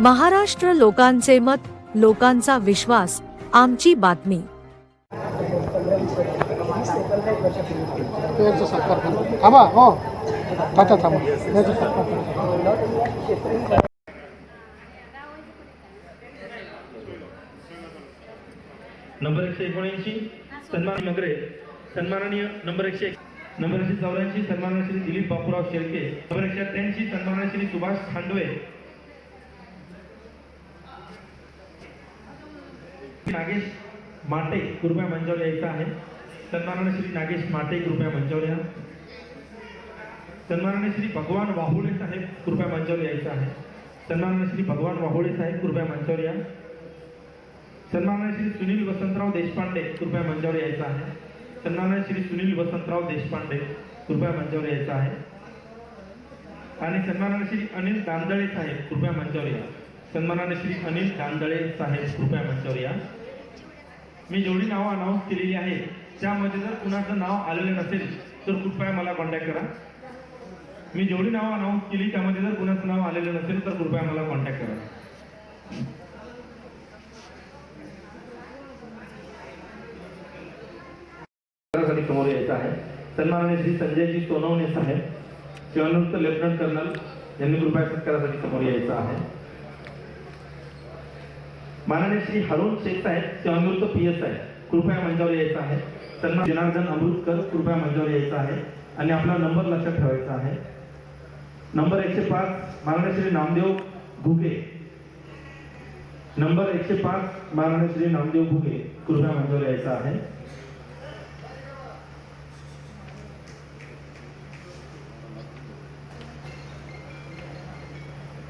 महाराष्ट्र लोकांचे मत लोकांचा विश्वास आमची बातमी. हो. नंबर एकशे एकोणऐंशी सन्मान मगरे. सन्माननीय नंबर एकशे एक- नंबर एकशे चौऱ्याऐंशी सन्माननीय श्री दिलीप बापूराव शेळके. नंबर एकशे अठ्ठ्याऐंशी सन्माननीय श्री सुभाष खांडवे. नागेश माटे कृपया मंचावर यायचं आहे. सन्मानाने श्री नागेश माटे कृपया मंचावर या. श्री भगवान वाहुळे साहेब कृपया मंचावर यायचं आहे. सन्मानाने श्री भगवान वाहुळे साहेब कृपया मंचावर या. श्री सुनील वसंतराव देशपांडे कृपया मंचावर यायचं आहे. सन्मानाने श्री सुनील वसंतराव देशपांडे कृपया मंचावर यायचं आहे. आणि सन्मानाने श्री अनिल दांदळे साहेब कृपया मंचावर या. श्री अनिल दांदळे साहेब कृपया मंचावर या. मी जेवढी नावं अनाऊन्स केलेली आहे त्यामध्ये जर कुणाचं नाव आलेलं नसेल तर कृपया मला कॉन्टॅक्ट करा. मी जेवढी नावं अनाऊन्स केली त्यामध्ये जर कुणाचं नाव आलेलं नसेल तर कृपया मला कॉन्टॅक्ट करा. समोर यायचं आहे. सन्माननीय श्री संजयजी सोनवणे साहेब सेवानिवृत्त लेफ्टनंट कर्नल यांनी कृपया सत्कारासाठी समोर यायचं आहे. माननीय श्री हरुण शेख साहेब सेवानिवृत्त पी एस आहे कृपया मंचावर यायचं आहे. त्यांना जनार्दन अमृतकर कृपया मंचावर यायचं आहे. आणि आपला नंबर लक्षात ठेवायचा आहे. नंबर एकशे पाच माननीय श्री नामदेव घुगे. नंबर एकशे पाच माननीय श्री नामदेव घुगे कृपया मंचावर यायचं आहे.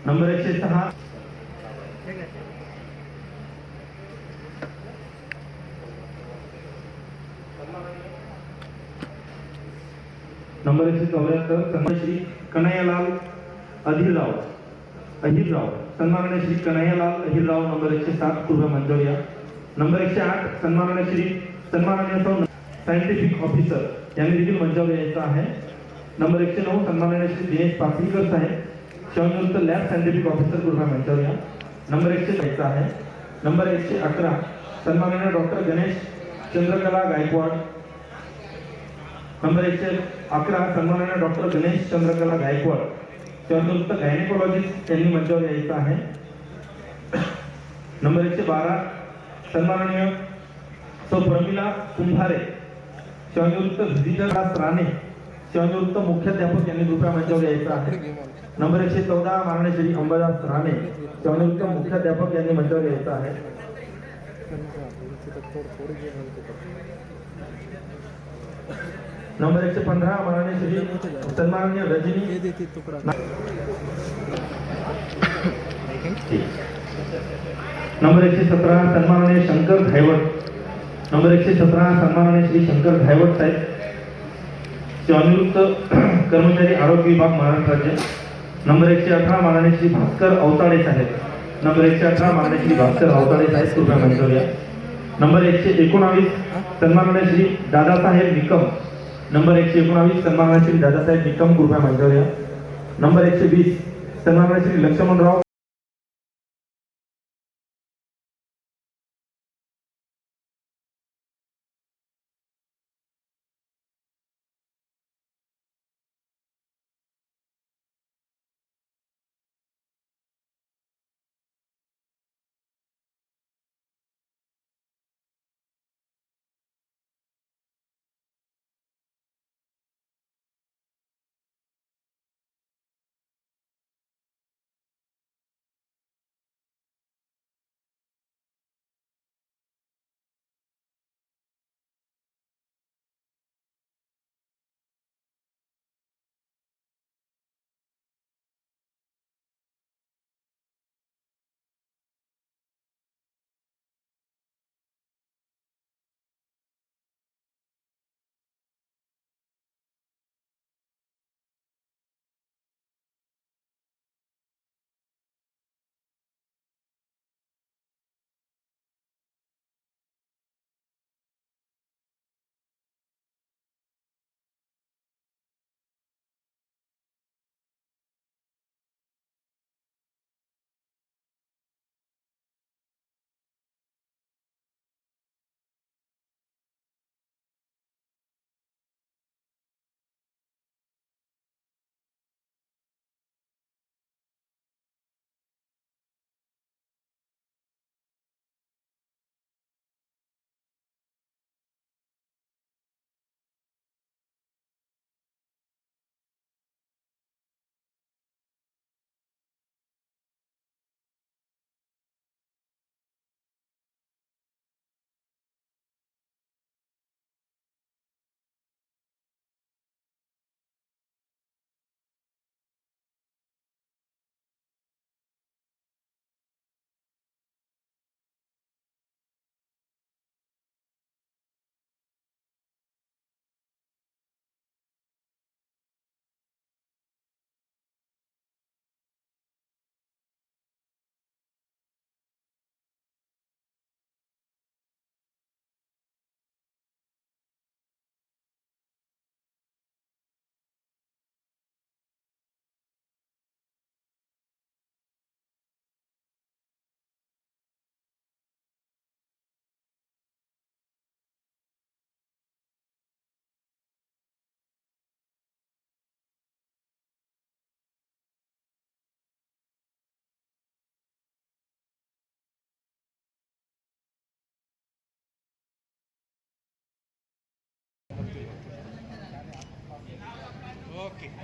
नंबर एकशे सहा नंबर एकशे चौऱ्याहत्तर सन्मान श्री कन्हैयालाल अधीरराव अहिरराव, सन्माननीय श्री कन्हैयालाल अहिरराव, नंबर एकशे सात कृपया मंजूर नंबर एकशे आठ, सन्माननीय श्री सन्माननीय सौ ऑफिसर यांनी देखील यायचं आहे नंबर एकशे नऊ सन्माननीय श्री दिनेश पासरीकर साहेब शिवनिवृत्त लॅब सायंटिफिक ऑफिसर कृपया या नंबर एकशे जायचं आहे नंबर एकशे अकरा सन्माननीय डॉक्टर गणेश चंद्रकला गायकवाड। नंबर एकशे अकरा सन्माननीय डॉक्टर गणेश चंद्रकला गायकवाड शिवनिवृत्त गायनेकोलॉजिस्ट त्यांनी मंचावर यायचं आहे. नंबर एकशे बारा सन्माननीय सौ प्रमिला कुंभारे शिवनिवृत्त विजिटर राणे शिवनिवृत्त मुख्याध्यापक यांनी कृपया मंचावर यायचं आहे. नंबर एकशे चौदा माननीय श्री अंबादास राणे शिवनिवृत्त मुख्याध्यापक यांनी मंचावर यायचं आहे. नंबर एकशे पंधरा माननीय श्री सन्माननीय रजनी. नंबर एकशे सतरा सन्माननीय शंकर धायवट नंबर एकशे सतरा सन्माननीय श्री शंकर धायवट साहेब. सेवानिवृत्त कर्मचारी आरोग्य विभाग महाराष्ट्र राज्य. नंबर एकशे अठरा माननीय श्री भास्कर अवताडे साहेब. नंबर एकशे अठरा माननीय श्री भास्कर अवताडे साहेब कृपया मंजूर नंबर एकशे एकोणावीस सन्माननीय श्री दादासाहेब निकम. नंबर एकशे एकोणावीस सन्माननीय श्री दादासाहेब निकम कृपया मंजूर या नंबर एकशे वीस सन्माननीय श्री लक्ष्मणराव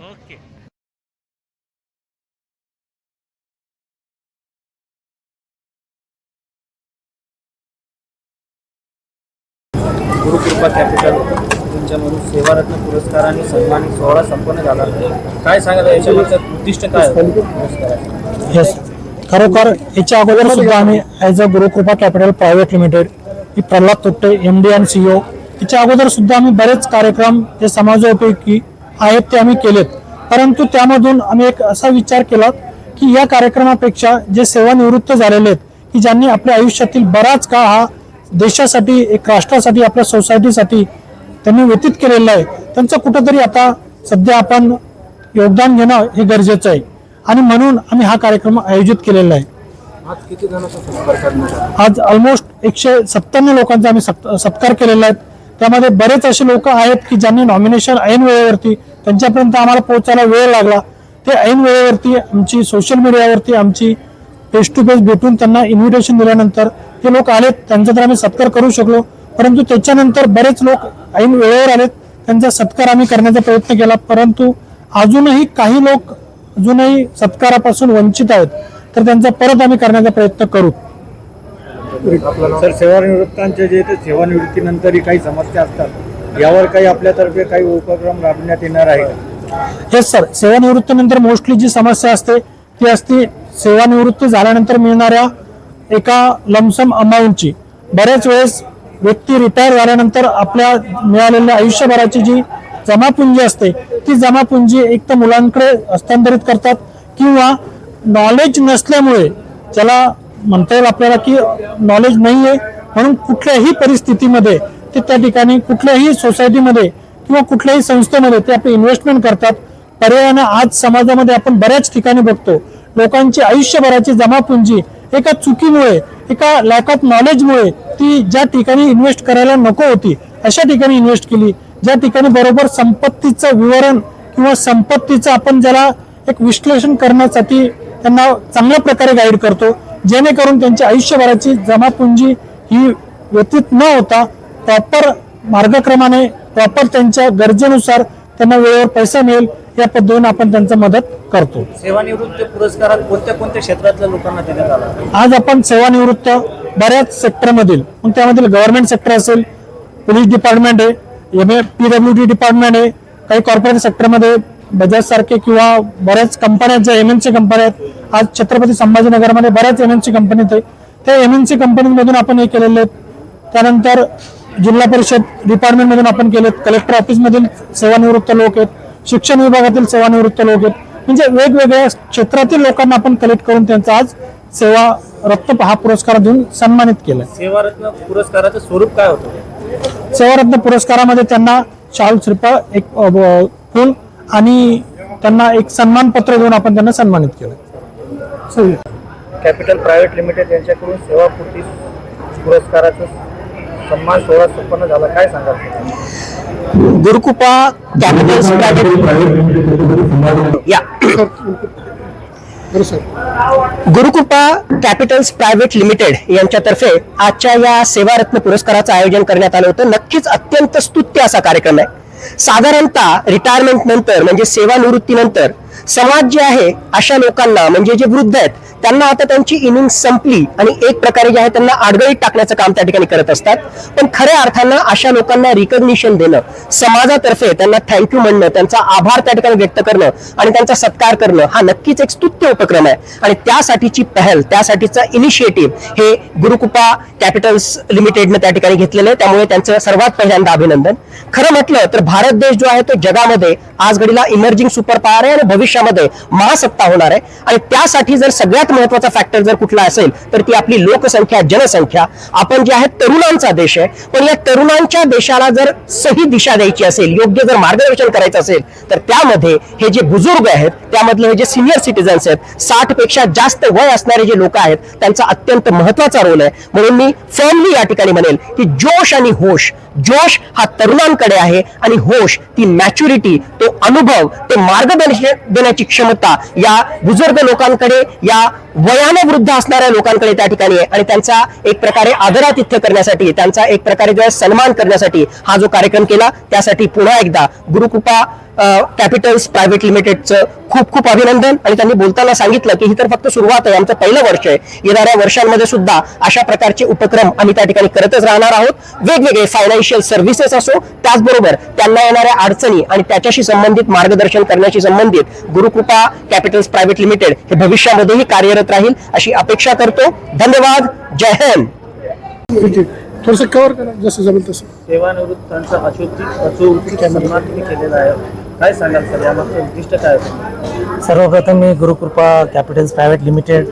ओके. गुरुकृपा कॅपिटल त्यांच्यामधून सेवारत्न पुरस्काराने सन्मानित सोहळा संपन्न झाला. काय सांगाल याच्यामागचं उद्दिष्ट काय? येस खरोखर याच्या अगोदर सुद्धा आम्ही as a Gurukrupa capital private limited he Pralhad Tutte M D and CEO याच्या अगोदर सुद्धा आम्ही बरेच कार्यक्रम जे समाजोपयोगी आहेत ते आम्ही केलेत. परंतु त्यामधून आम्ही एक असा विचार केला की या कार्यक्रमापेक्षा जे सेवानिवृत्त झालेले आहेत की ज्यांनी आपल्या आयुष्यातील बराच काळ हा देशासाठी एक राष्ट्रासाठी आपल्या सोसायटीसाठी त्यांनी व्यतीत केलेलं आहे त्यांचं कुठंतरी आता सध्या आपण योगदान घेणं हे गरजेचं आहे. आणि म्हणून आम्ही हा कार्यक्रम आयोजित केलेला आहे. आज ऑलमोस्ट एकशे सत्त्याण्णव लोकांचा आम्ही सत्- सत्कार केलेला आहे. त्यामध्ये बरेच असे लोक आहेत की ज्यांनी नॉमिनेशन ऐन वेळेवरती त्यांच्यापर्यंत आम्हाला पोहोचायला वेळ लागला. ते ऐन वेळेवरती आमची सोशल मीडियावरती आमची फेस टू फेस भेटून त्यांना इन्व्हिटेशन दिल्यानंतर ते लोक आलेत. त्यांचा तर आम्ही सत्कार करू शकलो. परंतु त्याच्यानंतर बरेच लोक ऐन वेळेवर आलेत. त्यांचा सत्कार आम्ही करण्याचा प्रयत्न केला. परंतु अजूनही काही लोक अजूनही सत्कारापासून वंचित आहेत. तर त्यांचा परत आम्ही करण्याचा प्रयत्न करू. सर सेवानिवृत्तांचे जे ते सेवानिवृत्तीनंतरही काही समस्या असतात यावर काही आपल्यातर्फे काही उपक्रम राबविण्यात येणार आहे हेच येस सर सेवानिवृत्तीनंतर मोस्टली जी समस्या असते ती असते सेवानिवृत्ती झाल्यानंतर मिळणाऱ्या एका लमसम अमाऊंटची बऱ्याच वेळेस व्यक्ती रिटायर झाल्यानंतर आपल्या मिळालेल्या आयुष्यभराची जी जमापुंजी असते ती जमापुंजी एक तर मुलांकडे हस्तांतरित करतात किंवा नॉलेज नसल्यामुळे ज्याला म्हणता येईल आपल्याला की नॉलेज नाही आहे म्हणून कुठल्याही परिस्थितीमध्ये ते त्या ठिकाणी कुठल्याही सोसायटीमध्ये किंवा कुठल्याही संस्थेमध्ये ते आपले इन्व्हेस्टमेंट करतात. पर्यायानं आज समाजामध्ये आपण बऱ्याच ठिकाणी बघतो लोकांची आयुष्यभराची जमापुंजी एका चुकीमुळे एका लॅक ऑफ नॉलेजमुळे ती ज्या ठिकाणी इन्व्हेस्ट करायला नको होती अशा ठिकाणी इन्व्हेस्ट केली. ज्या ठिकाणी बरोबर संपत्तीचं विवरण किंवा संपत्तीचं आपण ज्याला एक विश्लेषण करण्यासाठी त्यांना चांगल्या प्रकारे गाईड करतो जेणेकरून त्यांची आयुष्यभराची जमापुंजी ही व्यतीत न होता प्रॉपर मार्गक्रमाने प्रॉपर त्यांच्या गरजेनुसार त्यांना वेळेवर पैसा मिळेल या पद्धतीने आपण त्यांचं मदत करतो. सेवानिवृत्त पुरस्कारात कोणत्या कोणत्या क्षेत्रातल्या लोकांना देण्यात आला? आज आपण सेवानिवृत्त बऱ्याच सेक्टरमधील मग त्यामधील गव्हर्नमेंट सेक्टर असेल पोलीस डिपार्टमेंट आहे M A P W D department आहे काही कॉर्पोरेट सेक्टरमध्ये बजाज सारखे किंवा बऱ्याच कंपन्या ज्या एम एन सी कंपन्या आहेत आज छत्रपती संभाजीनगरमध्ये बऱ्याच एम एन सी कंपनी आहेत. त्या एम एन सी कंपनीमधून आपण हे केलेले आहेत. त्यानंतर जिल्हा परिषद डिपार्टमेंटमधून आपण केलेत. कलेक्टर ऑफिसमधील सेवानिवृत्त लोक आहेत. शिक्षण विभागातील सेवानिवृत्त लोक आहेत. म्हणजे वेगवेगळ्या क्षेत्रातील लोकांना आपण कलेक्ट करून त्यांचा आज सेवा रत्न हा पुरस्कार देऊन सन्मानित केलाय. सेवारत्न पुरस्काराचं स्वरूप काय होतं? सेवारत्न पुरस्कारामध्ये त्यांना शाल श्रीफळ एक फुल आणि त्यांना एक सन्मान पत्र देऊन आपण त्यांना सन्मानित केलं. कॅपिटल प्रायव्हेट लिमिटेड यांच्याकडून सेवापूर्ती पुरस्काराचं सन्मान सोहळा संपन्न झाला. काय सांगाल? गुरुकृपा कॅपिटल्स प्रायव्हेट या. गुरुकृपा कॅपिटल्स प्रायव्हेट लिमिटेड यांच्यातर्फे आजच्या या सेवारत्न पुरस्काराचं आयोजन करण्यात आलं होतं. नक्कीच अत्यंत स्तुत्य असा कार्यक्रम आहे. साधारणतः रिटायरमेंट नंतर म्हणजे सेवानिवृत्तीनंतर समाज जे आहे अशा लोकांना म्हणजे जे वृद्ध आहेत त्यांना आता त्यांची इनिंग संपली आणि एक प्रकारे जे आहे त्यांना आडगळीत टाकण्याचं काम त्या ठिकाणी करत असतात. पण खऱ्या अर्थानं अशा लोकांना रिकग्निशन देणं समाजातर्फे त्यांना थँक्यू म्हणणं त्यांचा आभार त्या ठिकाणी व्यक्त करणं आणि त्यांचा सत्कार करणं हा नक्कीच एक स्तुत्य उपक्रम आहे. आणि त्यासाठीची पहल त्यासाठीचं इनिशिएटिव्ह हे गुरुकृपा कॅपिटल्स लिमिटेडनं त्या ठिकाणी घेतलेलं आहे. त्यामुळे त्यांचं सर्वात पहिल्यांदा अभिनंदन. खरं म्हटलं तर भारत देश जो आहे तो जगामध्ये आज घडीला इमर्जिंग सुपर पॉवर आहे आणि भविष्यामध्ये महासत्ता होणार आहे. आणि त्यासाठी जर सगळ्यात महत्त्वाचा फॅक्टर जर कुठला असेल तर ती आपली लोकसंख्या जनसंख्या. आपण जे आहे तरुणांचा देश आहे. पण या तरुणांच्या देशाला जर सही दिशा द्यायची असेल योग्य जर मार्गदर्शन करायचं असेल तर त्यामध्ये हे जे बुजुर्ग आहेत त्यामधले हे जे सिनियर सिटीजन्स आहेत साठपेक्षा जास्त वय असणारे जे लोक आहेत त्यांचा अत्यंत महत्त्वाचा रोल आहे. म्हणून मी फर्मली या ठिकाणी म्हणेल की जोश आणि होश जोश हा तरुणांकडे आहे आणि होश ती मॅच्युरिटी तो अनुभव ते मार्गदर्शन देण्याची क्षमता या बुजुर्ग लोकांकडे या वयाने वृद्ध असणाऱ्या लोकांकडे त्या ठिकाणी आहे. आणि त्यांचा एक प्रकारे आदरातिथ्य करण्यासाठी त्यांचा एक प्रकारे जो सन्मान करण्यासाठी हा जो कार्यक्रम केला. त्यासाठी पुन्हा एकदा गुरुकृपा कॅपिटल्स प्रायव्हेट लिमिटेडचं खूप खूप अभिनंदन. आणि त्यांनी बोलताना सांगितलं की ही तर फक्त सुरुवात आहे. आमचं पहिलं वर्ष आहे. येणाऱ्या वर्षांमध्ये सुद्धा अशा प्रकारचे उपक्रम आम्ही त्या ठिकाणी करतच राहणार आहोत. वेगवेगळे फायनान्शियल सर्व्हिसेस असो त्याचबरोबर त्यांना येणाऱ्या अडचणी आणि त्याच्याशी संबंधित मार्गदर्शन करण्याशी संबंधित गुरुकृपा कॅपिटल्स प्रायव्हेट लिमिटेड हे भविष्यामध्येही कार्यरत राहील अशी अपेक्षा करतो. धन्यवाद. जय हिंद. थोडस कव्हर करा जसं जमेल तसं. सेवानिवृत्तांचा अचूक अचूक सन्मान तुम्ही केलेला आहे. काय सांगाल सर? यामागचं उद्दिष्ट काय होतं? सर्वप्रथम मी गुरुकृपा कॅपिटल्स प्रायव्हेट लिमिटेड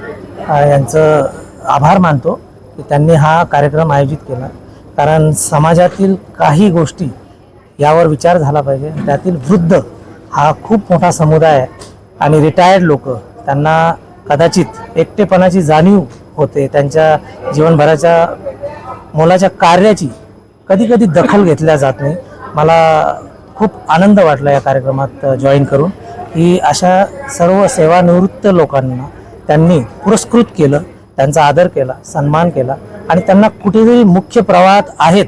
यांचं आभार मानतो की त्यांनी हा कार्यक्रम आयोजित केला. कारण समाजातील काही गोष्टी यावर विचार झाला पाहिजे. त्यातील वृद्ध हा खूप मोठा समुदाय आहे. आणि रिटायर्ड लोक त्यांना कदाचित एकटेपणाची जाणीव होते. त्यांच्या जीवनभराच्या मुलाच्या कार्याची कधी कधी दखल घेतल्या जात नाही. मला खूप आनंद वाटला या कार्यक्रमात जॉईन करून. की अशा सर्व सेवानिवृत्त लोकांना त्यांनी पुरस्कृत केलं त्यांचा आदर केला सन्मान केला. आणि त्यांना कुठेतरी मुख्य प्रवाहात आहेत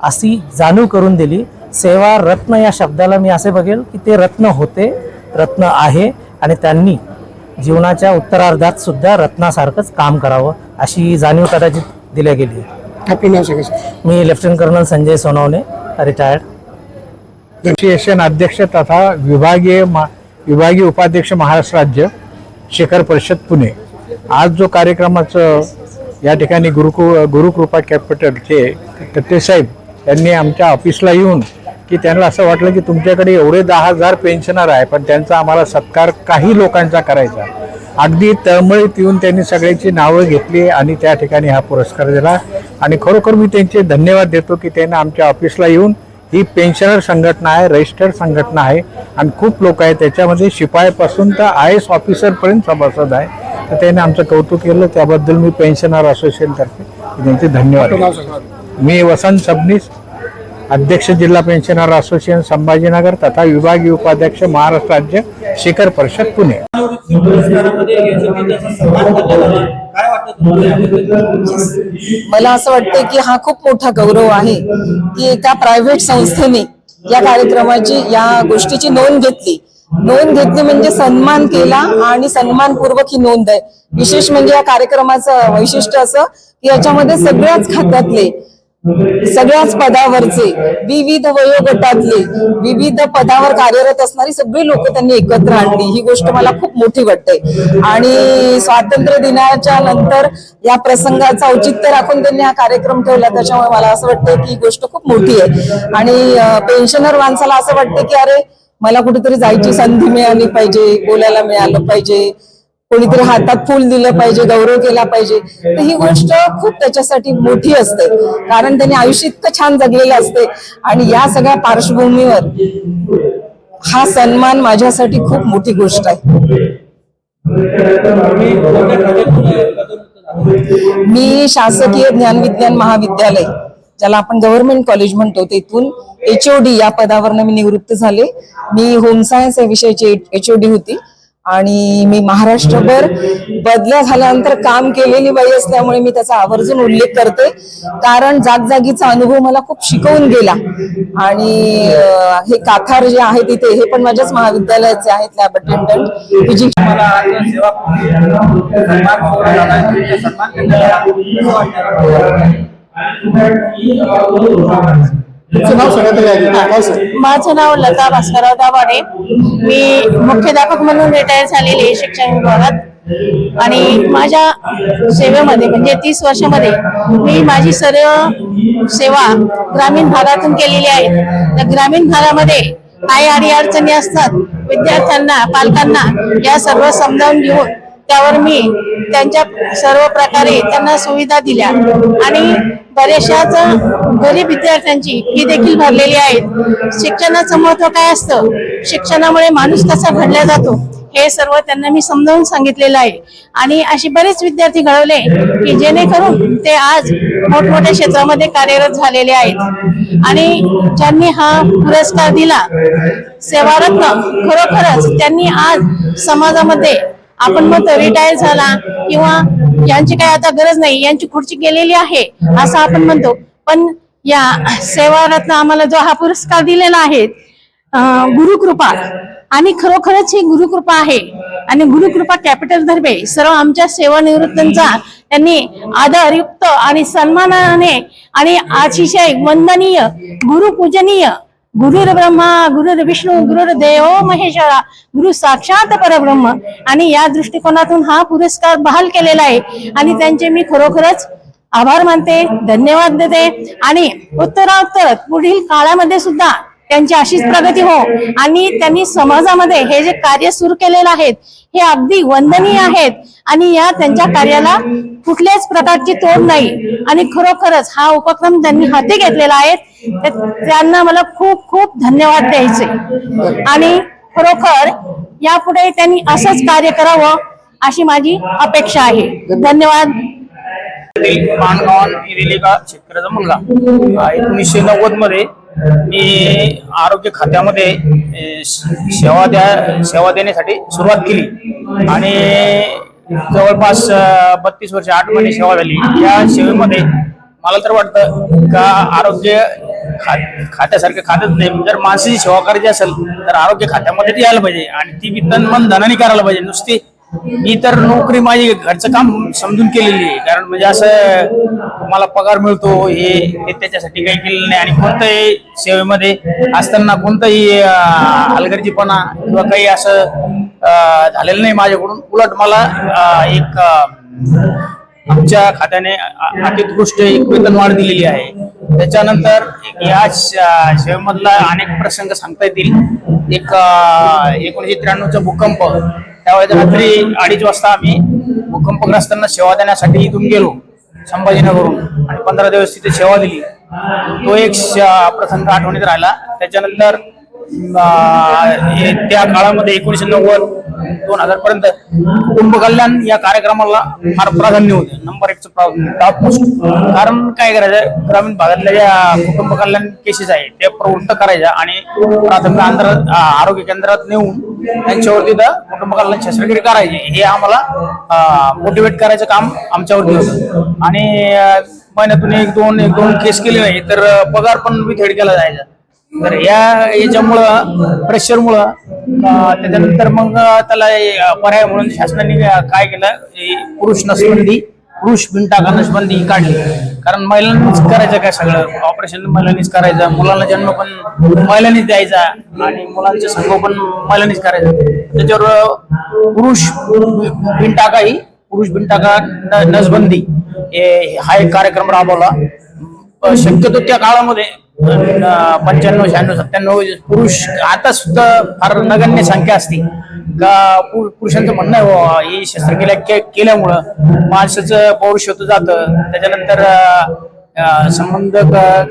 अशी जाणीव करून दिली. सेवा रत्न या शब्दाला मी असे बघेल की ते रत्न होते रत्न आहे आणि त्यांनी जीवनाच्या उत्तरार्धात सुद्धा रत्नासारखंच काम करावं अशी जाणीव कदाचित दिल्या गेली. आहे. मी lieutenant colonel Sanjay Sonawane retired association अध्यक्ष तथा विभागीय मा- विभागीय उपाध्यक्ष महाराष्ट्र राज्य शेखर परिषद पुणे. आज जो कार्यक्रमाचं या ठिकाणी गुरुकु गुरुकृपा कॅपिटलचे तट्टे साहेब यांनी आमच्या ऑफिसला येऊन की त्यांना असं वाटलं की तुमच्याकडे एवढे दहा हजार पेन्शनर आहे पण त्यांचा आम्हाला सत्कार काही लोकांचा करायचा. अगदी तळमळीत येऊन त्यांनी सगळ्यांची नावं घेतली आणि त्या ठिकाणी हा पुरस्कार दिला. आणि खरोखर मी त्यांचे धन्यवाद देतो की त्यांनी आमच्या ऑफिसला येऊन ही पेन्शनर संघटना आहे रजिस्टर्ड संघटना आहे आणि खूप लोक आहेत. त्याच्यामध्ये शिपायापासून तर आय एस ऑफिसरपर्यंत सभासद आहे. तर त्याने आमचं कौतुक केलं. त्याबद्दल मी पेन्शनर असोसिएशनतर्फे त्यांचे धन्यवाद मी वसंत सबनीस अध्यक्ष जिल्हा पेन्शनर असोसिएशन संभाजीनगर तथा विभागीय उपाध्यक्ष महाराष्ट्र राज्य शेखर परिषद पुणे. मला असं वाटतं की हा खूप मोठा गौरव आहे की एका प्रायव्हेट संस्थेने या कार्यक्रमाची या गोष्टीची नोंद घेतली. नोंद घेतली म्हणजे सन्मान केला आणि सन्मानपूर्वक ही नोंद आहे. विशेष म्हणजे या कार्यक्रमाचं वैशिष्ट्य असं की याच्यामध्ये सगळ्याच खात्यातले सगळ्याच पदावरचे विविध वयोगटातले विविध पदावर कार्यरत असणारी सगळी लोक त्यांनी एकत्र आणली. ही गोष्ट मला खूप मोठी वाटते. आणि स्वातंत्र्य दिनाच्या नंतर या प्रसंगाचा औचित्य राखून त्यांनी हा कार्यक्रम ठेवला. त्याच्यामुळे मला असं वाटतं की ही गोष्ट खूप मोठी आहे. आणि पेन्शनर माणसाला असं वाटतं की अरे मला कुठेतरी जायची संधी मिळाली पाहिजे बोलायला मिळालं पाहिजे. कोणीतरी हातात फुल दिलं पाहिजे गौरव केला पाहिजे. तर ही गोष्ट खूप त्याच्यासाठी मोठी असते. कारण त्यांनी आयुष्य इतकं छान जगलेलं असते. आणि या सगळ्या पार्श्वभूमीवर हा सन्मान माझ्यासाठी खूप मोठी गोष्ट आहे. मी शासकीय ज्ञानविज्ञान महाविद्यालय ज्याला आपण गव्हर्नमेंट कॉलेज म्हणतो तेथून एचओडी या पदावरनं मी निवृत्त झाले. मी होम सायन्स या विषयाची एचओडी होती. आणि मी महाराष्ट्रभर बदल्या झाल्यानंतर काम केलेली बाई असल्यामुळे मी त्याचा आवर्जून उल्लेख करते. कारण जागजागीचा अनुभव मला खूप शिकवून गेला. आणि हे काथार जे आहे तिथे हे पण माझ्याच महाविद्यालयाचे आहेत लॅब अटेंडंट फिजिक्स मला तुमचा नाव. माझं नाव लता भास्करराव दाभाडे. मी मुख्याध्यापक म्हणून रिटायर झालेली आहे शिक्षण विभागात. आणि माझ्या सेवेमध्ये म्हणजे तीस वर्षामध्ये मी माझी सर्व सेवा ग्रामीण भागातून केलेली आहे. तर ग्रामीण भागामध्ये काय अडी अडचणी असतात विद्यार्थ्यांना पालकांना या सर्व समजावून घेऊन त्यावर मी त्यांच्या सर्व प्रकारे त्यांना सुविधा दिल्या. आणि बऱ्याचशाच गरीब विद्यार्थ्यांची फी देखील भरलेली आहे. शिक्षणाचं महत्त्व काय असतं? शिक्षणामुळे माणूस कसा घडला जातो? हे सर्व त्यांना मी समजावून सांगितलेलं आहे. आणि असे बरेच विद्यार्थी घडवले की जेणेकरून ते आज मोठमोठ्या क्षेत्रामध्ये कार्यरत झालेले आहेत. आणि ज्यांनी हा पुरस्कार दिला सेवारत्न खरोखरच त्यांनी आज समाजामध्ये आपण म्हणतो रिटायर झाला किंवा यांची काही आता गरज नाही यांची खुर्ची गेलेली आहे असं आपण म्हणतो. पण या सेवारत्न आम्हाला जो हा पुरस्कार दिलेला आहे गुरुकृपा आणि खरोखरच ही गुरुकृपा आहे आणि गुरुकृपा कॅपिटल धर्मे सर्व आमच्या सेवानिवृत्तांचा त्यांनी आदरयुक्त आणि सन्मानाने आणि अतिशय वंदनीय गुरुपूजनीय गुरुर ब्रह्मा गुरुर विष्णू गुरुर देव महेश्वरा गुरु साक्षात परब्रह्म. आणि या दृष्टिकोनातून हा पुरस्कार बहाल केलेला आहे. आणि त्यांचे मी खरोखरच आभार मानते धन्यवाद देते. आणि उत्तरोत्तर पुढील काळामध्ये सुद्धा त्यांची अशीच प्रगती हो. आणि त्यांनी समाजामध्ये हे जे कार्य सुरू केलेलं आहेत हे अगदी वंदनीय आहेत. आणि या त्यांच्या कार्याला कुठल्याच प्रकारची तोड नाही. आणि खरोखरच हा उपक्रम त्यांनी हाती घेतलेला आहे. त्यांना मला खूप खूप धन्यवाद द्यायचे. आणि खरोखर यापुढे त्यांनी असंच कार्य करावं अशी माझी अपेक्षा आहे. धन्यवाद. पानगावन शेतकऱ्याचा मुलगा. एकोणीसशे नव्वदमध्ये मी आरोग्य खात्यामध्ये सेवा द्या सेवा देण्यासाठी सुरुवात केली. आणि जवळपास बत्तीस वर्ष आठ महिने सेवा झाली. या सेवेमध्ये मला तर वाटतं का आरोग्य खा खात्यासारखं खातच नाही. जर माणसाची सेवा करायची असेल तर आरोग्य खात्यामध्ये यायला पाहिजे. आणि ती बी तन मन धनाने करायला पाहिजे. नुसती मी तर नोकरी माझी घरचं काम समजून केलेली आहे. कारण म्हणजे असं मला पगार मिळतो हे त्याच्यासाठी काही केलेलं नाही. आणि कोणत्याही सेवेमध्ये असताना कोणताही हलगर्जीपणा किंवा काही असं झालेलं नाही माझ्याकडून. उलट मला एक आमच्या खात्याने अतिकृष्ट एक वेतन वाढ दिलेली आहे. त्याच्यानंतर या सेवेमधला अनेक प्रसंग सांगता येतील. एक एकोणीसशे त्र्याण्णवचा भूकंप त्यावेळेस रात्री अडीच वाजता आम्ही भूकंपग्रस्तांना सेवा देण्यासाठी इथून गेलो संभाजीनगरहून. आणि पंधरा दिवस तिथे सेवा दिली. तो एक श- प्रसंग आठवणीत राहिला. त्याच्यानंतर त्या काळामध्ये एकोणीशे नव्वद दोन हजार पर्यंत कुटुंब कल्याण या कार्यक्रमाला फार प्राधान्य होते. नंबर एकचं टॉप कारण काय करायचं ग्रामीण भागातल्या ज्या कुटुंब कल्याण केसेस आहेत त्या प्रवृत्त करायच्या आणि प्राथमिक आंध्र आरोग्य केंद्रात नेऊन त्यांच्यावरती तिथं कुटुंब कल्याण शस्त्रक्रिया करायची. हे आम्हाला मोटिवेट करायचं काम आमच्यावरती होतं. आणि महिन्यातून एक दोन एक दोन केस केले नाही तर पगार पण विथेड केला जायचा. तर या याच्यामुळं प्रेशरमुळं त्याच्यानंतर मग त्याला पर्याय म्हणून शासनाने काय केलं पुरुष नसबंदी पुरुष बिनटाका नसबंदी काढली. कारण महिलांनीच करायचं काय सगळं? ऑपरेशन महिलांनीच करायचं मुलांना जन्म पण महिलांनीच द्यायचा आणि मुलांचं संगोपन महिलांनीच करायचं. त्याच्यावर पुरुष बिनटाका ही पुरुष बिनटाका नसबंदी हा एक कार्यक्रम राबवला. शक्यतो त्या काळामध्ये पंच्याण्णव शहाण्णव सत्त्याण्णव पुरुष आता सुद्धा फार नगण्य संख्या असते. का पुरुषांचं म्हणणं आहे ही शस्त्रक्रिया के- केल्यामुळं माणसाचं होतं जातं. त्याच्यानंतर संबंध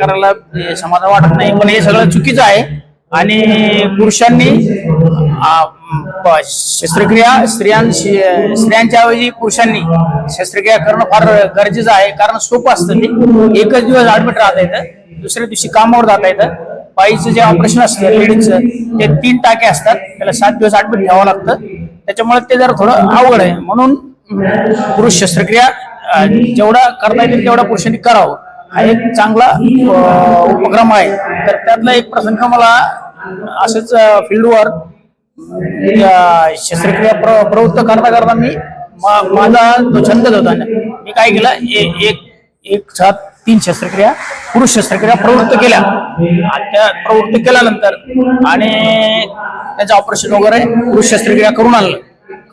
करायला समाधान वाटत नाही. पण हे सगळं चुकीचं आहे. आणि पुरुषांनी शस्त्रक्रिया स्त्रियांशी स्त्रियांच्या ऐवजी पुरुषांनी शस्त्रक्रिया करणं फार गरजेचं आहे. कारण सोपं असतं ते. एकच दिवस ऍडमिट राहता येतं. दुसऱ्या दिवशी कामावर जाता येतं. पायीचं जे ऑपरेशन असतं लेडीजचं ते तीन टाके असतात. त्याला सात दिवस ऍडमिट ठेवावं लागतं. त्याच्यामुळे ते जरा थोडं अवघड आहे. म्हणून पुरुष शस्त्रक्रिया जेवढा करता येतील तेवढा पुरुषांनी करावं. हा एक चांगला उपक्रम आहे. तर त्यातला एक प्रसंग मला असंच फील्डवर शस्त्रक्रिया प्र प्रवृत्त करता करता मी मा- माझा जो छंदच होता. मी काय केलं ए- एक एक सात तीन शस्त्रक्रिया पुरुष शस्त्रक्रिया प्रवृत्त केल्या. आणि त्या प्रवृत्त केल्यानंतर आणि त्याचं ऑपरेशन वगैरे पुरुष शस्त्रक्रिया करून आणलं.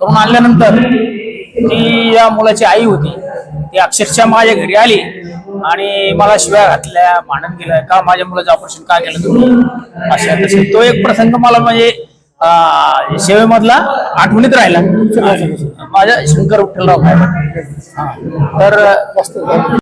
करून आणल्यानंतर ती या मुलाची आई होती. ती अक्षरशः माझ्या घरी आली आणि मला शिव्या घातल्या भांडण केलं. का माझ्या मुलाचं ऑपरेशन का केलं तुम्ही? अशा तसं. तो एक प्रसंग मला म्हणजे सेवेमधला आठवणीत राहिला. माझ्या शंकर विठ्ठलराव तर